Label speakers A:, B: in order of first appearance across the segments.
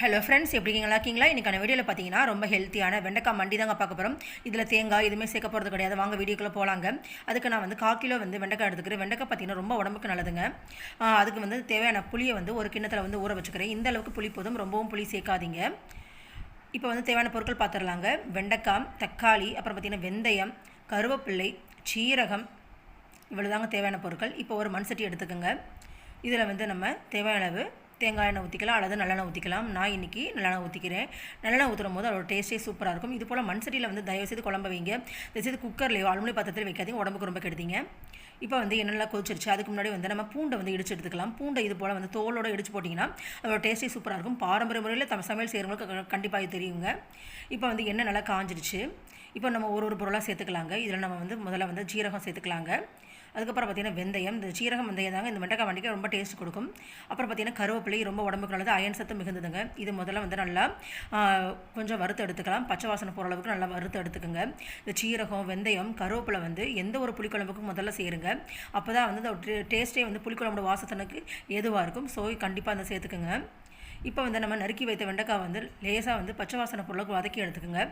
A: Hello friends எப்படி இருக்கீங்களா? இருக்கீங்களா? இன்றைக்கான வீடியோவில் பார்த்தீங்கன்னா ரொம்ப ஹெல்த்தியான வெண்டைக்காய் மண்டி தாங்க பார்க்க போகிறோம் இதில் தேங்காய் எதுவுமே சேர்க்க போகிறது கிடையாது. வாங்க வீடியோக்குள்ளே போகலாங்க அதுக்கு நான் வந்து கால் கிலோ வந்து வெண்டைக்காய் எடுத்துக்கிறேன். வெண்டைக்காய் பார்த்தீங்கன்னா ரொம்ப உடம்புக்கு நல்லதுங்க. அதுக்கு வந்து தேவையான புளியை வந்து ஒரு கிண்ணத்தில் வந்து ஊற வச்சுக்கிறேன். இந்த அளவுக்கு புளி போதும். ரொம்பவும் புளி சேர்க்காதீங்க. இப்போ வந்து தேவையான பொருட்கள் பார்த்துடலாங்க வெண்டைக்காய் தக்காளி அப்புறம் பார்த்திங்கன்னா வெந்தயம் கருவேப்பிள்ளை சீரகம் இவ்வளோ தாங்க தேவையான பொருட்கள். இப்போ ஒரு மண் சட்டி எடுத்துக்கோங்க. இதில் வந்து நம்ம தேவையான அளவு தேங்காய் எண்ணெய் ஊற்றிக்கலாம் அல்லது நல்லெண்ணெய் ஊற்றிக்கலாம் நான் இன்றைக்கி நல்லெண்ணெய் ஊற்றிக்கிறேன் நல்லெண்ணெய் ஊற்றும் போது அதோட டேஸ்ட்டே சூப்பராக இருக்கும். இது போல் மண் சட்டியில் வந்து தயவு செய்து குழம்பு வைங்க. தயவுசெய்து குக்கர்லையோ அலுமினி பாத்திரத்தில் வைக்காதீங்க. உடம்புக்கு ரொம்ப கெடுதிங்க. இப்போ வந்து எண்ணெய்லாம் கொதிச்சிருச்சு அதுக்கு முன்னாடி வந்து நம்ம பூண்டை வந்து இடிச்சு எடுத்துக்கலாம். பூண்டை இது போல் வந்து தோலோடு இடிச்சு போட்டிங்கன்னா அதோட டேஸ்ட்டே சூப்பராக இருக்கும். பாரம்பரிய முறையில் தம் சமையல் செய்கிறவங்களுக்கு கண்டிப்பாக தெரியுங்க. இப்போ வந்து எண்ணெய் நல்லா காஞ்சிடுச்சு இப்போ நம்ம ஒரு ஒரு பொருளாக சேர்த்துக்கலாங்க. இதில் நம்ம வந்து முதல்ல வந்து ஜீரகம் சேர்த்துக்கலாங்க. அதுக்கப்புறம் பார்த்தீங்கன்னா வெந்தயம். இந்த சீரகம் வெந்தயம் தாங்க இந்த வெண்டைக்காய் வண்டிக்கு ரொம்ப டேஸ்ட் கொடுக்கும். அப்புறம் பார்த்தீங்கன்னா கருவேப்பிலை ரொம்ப உடம்புக்கு நல்லது. அயன் சத்து மிகுந்ததுங்க. இது முதல்ல வந்து நல்லா கொஞ்சம் வறுத்து எடுத்துக்கலாம். பச்சை வாசனை போகிற அளவுக்கு நல்லா வறுத்து எடுத்துக்கோங்க. இந்த சீரகம் வெந்தயம் கருவேப்பிலை வந்து எந்த ஒரு புளிக்குழம்புக்கும் முதல்ல சேருங்க. அப்போ தான் வந்து இந்த டேஸ்ட்டே வந்து புளிக்குழம்போட வாசத்தனுக்கு எதுவாக இருக்கும். ஸோ கண்டிப்பாக அந்த சேர்த்துக்குங்க. இப்போ வந்து நம்ம நறுக்கி வைத்த வெண்டைக்காய் வந்து லேசாக வந்து பச்சை வாசனை பொருளுக்கு வதக்கி எடுத்துக்கோங்க.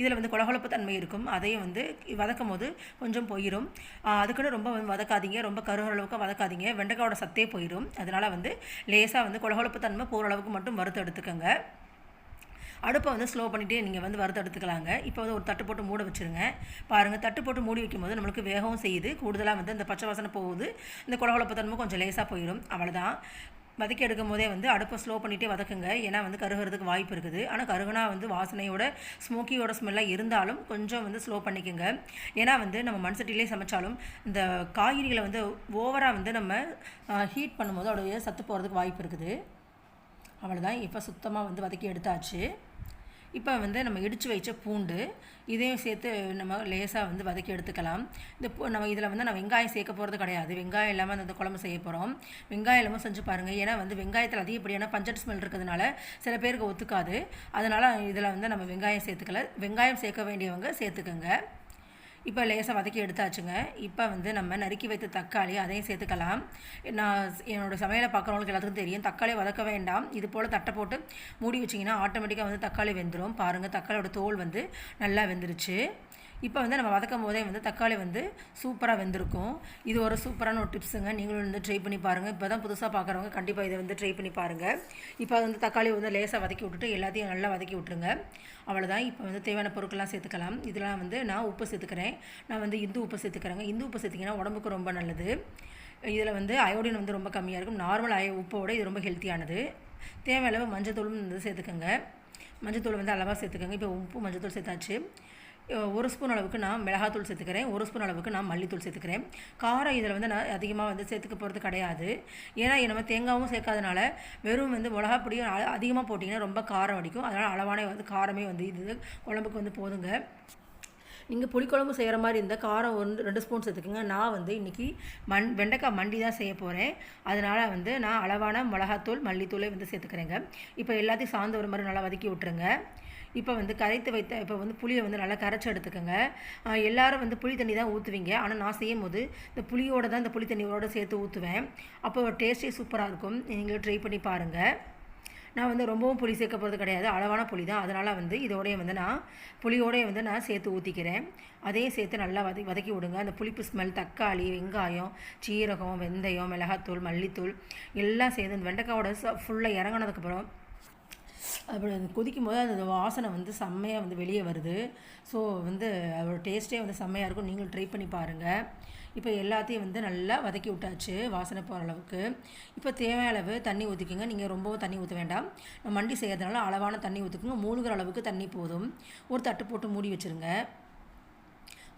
A: இதில் வந்து கொலகொலப்பு தன்மை இருக்கும். அதையும் வந்து வதக்கும் போது கொஞ்சம் போயிடும் அதுக்குன்னு ரொம்ப வந்து வதக்காதீங்க. ரொம்ப கருகளவுக்கு வதக்காதீங்க. வெண்டைக்காயோட சத்தே போயிடும் அதனால் வந்து லேசாக வந்து கொலகொலப்பு தன்மை போகிற அளவுக்கு மட்டும் வறுத்து எடுத்துக்கோங்க. அடுப்பை வந்து ஸ்லோ பண்ணிவிட்டு நீங்கள் வந்து வறுத்து எடுத்துக்கலாங்க. இப்போ வந்து ஒரு தட்டு போட்டு மூட வச்சுருங்க. பாருங்கள் தட்டு போட்டு மூடி வைக்கும்போது நம்மளுக்கு வேகவும் செய்யுது. கூடுதலாக வந்து இந்த பச்சை வாசனை போகுது. இந்த குழகுழப்பு தன்மை கொஞ்சம் லேசாக போயிடும் அவ்வளோதான் வதக்கி எடுக்கும் போதே வந்து அடுப்பை ஸ்லோ பண்ணிகிட்டே வதக்குங்க. ஏன்னா வந்து கருகிறதுக்கு வாய்ப்பு இருக்குது. ஆனால் கருகுனா வந்து வாசனையோட ஸ்மோக்கியோட ஸ்மெல்லாக இருந்தாலும் கொஞ்சம் வந்து ஸ்லோ பண்ணிக்கோங்க. ஏன்னா வந்து நம்ம மண் சட்டியிலே சமைச்சாலும் இந்த காய்கறிகளை வந்து ஓவராக வந்து நம்ம ஹீட் பண்ணும்போது அதோடைய சத்து போகிறதுக்கு வாய்ப்பு இருக்குது. அவ்வளோதான் இப்போ சுத்தமாக வந்து வதக்கி எடுத்தாச்சு. இப்போ வந்து நம்ம இடித்து வைச்ச பூண்டு இதையும் சேர்த்து நம்ம லேசாக வந்து வதக்கி எடுத்துக்கலாம். இந்த பூ நம்ம இதில் வந்து நான் வெங்காயம் சேர்க்க போகிறது கிடையாது. வெங்காயம் இல்லாமல் அந்த குழம்பு செய்ய போகிறோம் வெங்காயம் இல்லாமல் செஞ்சு பாருங்கள் ஏன்னா வந்து வெங்காயத்தில் அதிகப்படியான பஞ்சட் ஸ்மெல் இருக்கிறதுனால சில பேருக்கு ஒத்துக்காது. அதனால் இதில் வந்து நம்ம வெங்காயம் சேர்த்துக்கல. வெங்காயம் சேர்க்க வேண்டியவங்க சேர்த்துக்கோங்க. இப்போ லேசாக வதக்கி எடுத்தாச்சுங்க. இப்போ வந்து நம்ம நறுக்கி வைத்த தக்காளி அதையும் சேர்த்துக்கலாம். நான் என்னோடய சமையலை பார்க்குறவங்களுக்கு எல்லாத்துக்கும் தெரியும். தக்காளி வதக்க வேண்டாம். இது போல் தட்டை போட்டு மூடி வச்சிங்கன்னா ஆட்டோமேட்டிக்காக வந்து தக்காளி வெந்துடும் பாருங்கள் தக்காளியோட தோல் வந்து நல்லா வெந்துருச்சு. இப்போ வந்து நம்ம வதக்கும் போதே வந்து தக்காளி வந்து சூப்பராக வெந்திருக்கும். இது ஒரு சூப்பரான ஒரு டிப்ஸுங்க நீங்களும் வந்து ட்ரை பண்ணி பாருங்கள் இப்போ தான் புதுசாக பார்க்குறவங்க கண்டிப்பாக இதை வந்து ட்ரை பண்ணி பாருங்கள் இப்போ வந்து தக்காளி வந்து லேசாக வதக்கி விட்டுட்டு எல்லாத்தையும் நல்லா வதக்கி விட்டுருங்க. அவ்வளோதான் இப்போ வந்து தேவையான பொருட்கள்லாம் சேர்த்துக்கலாம். இதெல்லாம் வந்து நான் உப்பு சேர்த்துக்கிறேன். நான் வந்து இந்து உப்பு சேர்த்துக்கிறேங்க. இந்து உப்பு சேர்த்திங்கன்னா உடம்புக்கு ரொம்ப நல்லது. இதில் வந்து அயோடின் வந்து ரொம்ப கம்மியாக இருக்கும். நார்மல் அய உப்போட இது ரொம்ப ஹெல்த்தியானது தேவையளவு அளவு மஞ்சத்தூளும் வந்து சேர்த்துக்கோங்க. மஞ்சத்தூள் வந்து அளவாக சேர்த்துக்கோங்க. இப்போ உப்பு மஞ்சத்தூள் சேர்த்தாச்சு. ஒரு ஸ்பூன் அளவுக்கு நான் மிளகாத்தூள் சேர்த்துக்கிறேன். ஒரு ஸ்பூன் அளவுக்கு நான் மல்லித்தூள் சேர்த்துக்கிறேன். காரம் இதில் வந்து நான் அதிகமாக வந்து சேர்த்துக்க போகிறது கிடையாது. ஏன்னா நம்ம தேங்காவும் சேர்க்காதனால வெறும் வந்து மிளகா பொடியும் அதிகமாக போட்டிங்கன்னா ரொம்ப காரம் அடிக்கும். அதனால் அளவான வந்து காரமே வந்து இது குழம்புக்கு வந்து போதுங்க. நீங்கள் புளிக்குழம்பு செய்கிற மாதிரி இருந்தால் காரம் ஒன்று ரெண்டு ஸ்பூன் சேர்த்துக்கோங்க. நான் வந்து இன்றைக்கி மண் வெண்டைக்காய் மண்டி தான் செய்ய போகிறேன் அதனால் வந்து நான் அளவான மிளகாத்தூள் மல்லித்தூளே வந்து சேர்த்துக்கிறேங்க. இப்போ எல்லாத்தையும் சார்ந்து ஒரு மாதிரி நல்லா வதக்கி விட்டுருங்க. இப்போ வந்து கரைத்து வைத்த இப்போ வந்து புளியை வந்து நல்லா கரைச்சி எடுத்துக்கோங்க. எல்லாரும் வந்து புளி தண்ணி தான் ஊற்றுவீங்க ஆனால் நான் செய்யும் போது இந்த புளியோட தான் இந்த புளி தண்ணியோட சேர்த்து ஊற்றுவேன் அப்போ டேஸ்ட்டே சூப்பராக இருக்கும். நீங்களும் ட்ரை பண்ணி பாருங்கள் நான் வந்து ரொம்பவும் புளி சேர்க்க போகிறது கிடையாது. அளவான புளி தான். அதனால் வந்து இதோடய வந்து நான் புளியோடய வந்து நான் சேர்த்து ஊற்றிக்கிறேன் அதையும் சேர்த்து நல்லா வதக்கி வதக்கி விடுங்க. அந்த புளிப்பு ஸ்மெல் தக்காளி வெங்காயம் சீரகம் வெந்தயம் மிளகாத்தூள் மல்லித்தூள் எல்லாம் சேர்ந்து அந்த வெண்டைக்காவோட ஃபுல்லாக இறங்கினதுக்கப்புறம் அப்படி அது கொதிக்கும் போது அந்த வாசனை வந்து செம்மையாக வந்து வெளியே வருது. ஸோ வந்து அதோட டேஸ்ட்டே வந்து செம்மையாக இருக்கும். நீங்களும் ட்ரை பண்ணி பாருங்கள் இப்போ எல்லாத்தையும் வந்து நல்லா வதக்கி விட்டாச்சு வாசனை போகிற அளவுக்கு. இப்போ தேவையான அளவு தண்ணி ஊற்றிக்கோங்க நீங்கள் ரொம்பவும் தண்ணி ஊற்ற வேண்டாம். நம்ம மண்டி செய்கிறதுனால அளவான தண்ணி ஊற்றிக்கோங்க மூழ்கிற அளவுக்கு தண்ணி போதும். ஒரு தட்டு போட்டு மூடி வச்சுருங்க.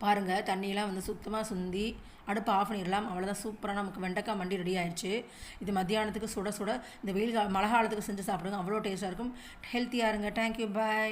A: பாருங்கள் தண்ணியெல்லாம் வந்து சுத்தமாக சுந்தி அடுப்பு ஆஃப் பண்ணிடலாம். அவ்வளோதான் சூப்பராக நமக்கு வெண்டைக்காய் மண்டி ரெடி ஆயிடுச்சு இது மத்தியானத்துக்கு சுட சுட இந்த வெயில் மழை காலத்துக்கு செஞ்சு சாப்பிடுங்க. அவ்வளோ டேஸ்ட்டாக இருக்கும். ஹெல்த்தியாக இருங்க. Thank you bye